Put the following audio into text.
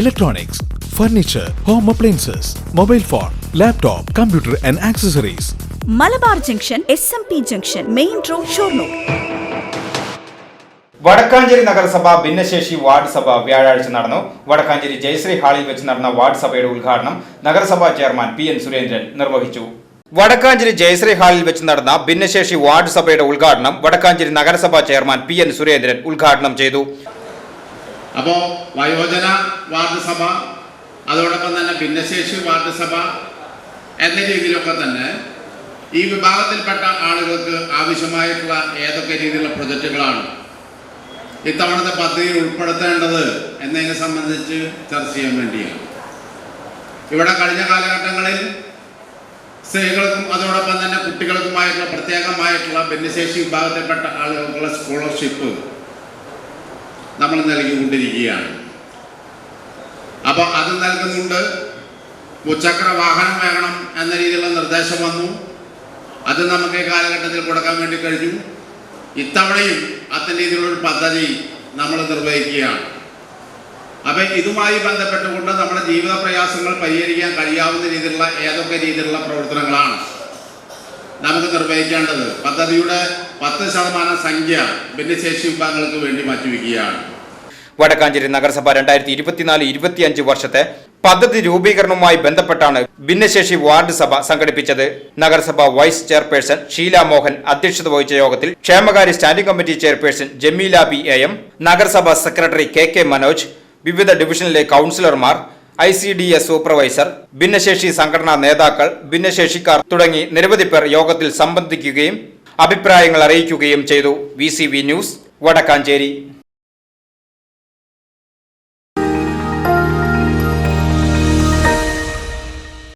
electronics, furniture home appliances mobile phone laptop computer and accessories Malabar junction S M P junction main road Shoranur. Vadakkanchery നഗരസഭ ഭിന്നശേഷി ward സഭ വ്യാഴാഴ്ച നടന്നു. വടക്കാഞ്ചേരി ജയശ്രീ ഹാളിൽ വെച്ച് നടന്ന വാർഡ് സഭയുടെ ഉദ്ഘാടനം നഗരസഭാ ചെയർമാൻ പി എൻ സുരേന്ദ്രൻ നിർവഹിച്ചു. വടക്കാഞ്ചേരി ജയശ്രീ ഹാളിൽ വെച്ച് നടന്ന ഭിന്നശേഷി വാർഡ് സഭയുടെ ഉദ്ഘാടനം വടക്കാഞ്ചേരി നഗരസഭാ ചെയർമാൻ പി എൻ സുരേന്ദ്രൻ ഉദ്ഘാടനം ചെയ്തു. അപ്പോൾ വയോജന വാർഡ് സഭ അതോടൊപ്പം തന്നെ ഭിന്നശേഷി വാർഡ് സഭ എന്ന രീതിയിലൊക്കെ തന്നെ ഈ വിഭാഗത്തിൽപ്പെട്ട ആളുകൾക്ക് ആവശ്യമായിട്ടുള്ള ഏതൊക്കെ രീതിയിലുള്ള പ്രൊജക്റ്റുകളാണ് ഇത്തവണത്തെ പദ്ധതിയിൽ ഉൾപ്പെടുത്തേണ്ടത് എന്നതിനെ സംബന്ധിച്ച് ചർച്ച ചെയ്യാൻ വേണ്ടിയാണ്. ഇവിടെ കഴിഞ്ഞ കാലഘട്ടങ്ങളിൽ സ്ത്രീകൾക്കും അതോടൊപ്പം തന്നെ കുട്ടികൾക്കുമായിട്ടുള്ള പ്രത്യേകമായിട്ടുള്ള ഭിന്നശേഷി വിഭാഗത്തിൽപ്പെട്ട ആളുകൾക്കുള്ള സ്കോളർഷിപ്പ് നമ്മൾ നൽകിക്കൊണ്ടിരിക്കുകയാണ്. അപ്പോൾ അത് നൽകുന്നുണ്ട്. മുച്ചക്ര വാഹനം വേണം എന്ന രീതിയിലുള്ള നിർദ്ദേശം വന്നു. അത് നമുക്ക് കാലഘട്ടത്തിൽ കൊടുക്കാൻ വേണ്ടി കഴിഞ്ഞു. ഇത്തവണയും അത്തരം രീതിയിലുള്ളൊരു പദ്ധതി നമ്മൾ നിർവഹിക്കുകയാണ്. അപ്പം ഇതുമായി ബന്ധപ്പെട്ടുകൊണ്ട് നമ്മുടെ ജീവിത പ്രയാസങ്ങൾ പരിഹരിക്കാൻ കഴിയാവുന്ന രീതിയിലുള്ള ഏതൊക്കെ രീതിയിലുള്ള പ്രവർത്തനങ്ങളാണ് നമുക്ക് നിർവഹിക്കേണ്ടത്? പദ്ധതിയുടെ പത്ത് ശതമാനം സംഖ്യ ഭിന്നശേഷി വിഭാഗങ്ങൾക്ക് വേണ്ടി മാറ്റിവെക്കുകയാണ്. വടക്കാഞ്ചേരി നഗരസഭ രണ്ടായിരത്തി ഇരുപത്തിനാല് ഇരുപത്തിയഞ്ച് വർഷത്തെ പദ്ധതി രൂപീകരണവുമായി ബന്ധപ്പെട്ടാണ് ഭിന്നശേഷി വാർഡ് സഭ സംഘടിപ്പിച്ചത്. നഗരസഭ വൈസ് ചെയർപേഴ്സൺ ഷീല മോഹൻ അധ്യക്ഷത വഹിച്ച യോഗത്തിൽ ക്ഷേമകാര്യ standing committee chairperson Jameela B A M നഗരസഭ സെക്രട്ടറി കെ കെ മനോജ് വിവിധ ഡിവിഷനിലെ കൗൺസിലർമാർ I C D S supervisor ഭിന്നശേഷി സംഘടനാ നേതാക്കൾ ഭിന്നശേഷിക്കാർ തുടങ്ങി നിരവധി പേർ യോഗത്തിൽ സംബന്ധിക്കുകയും അഭിപ്രായങ്ങൾ അറിയിക്കുകയും ചെയ്തു. V news Vadakkanchery.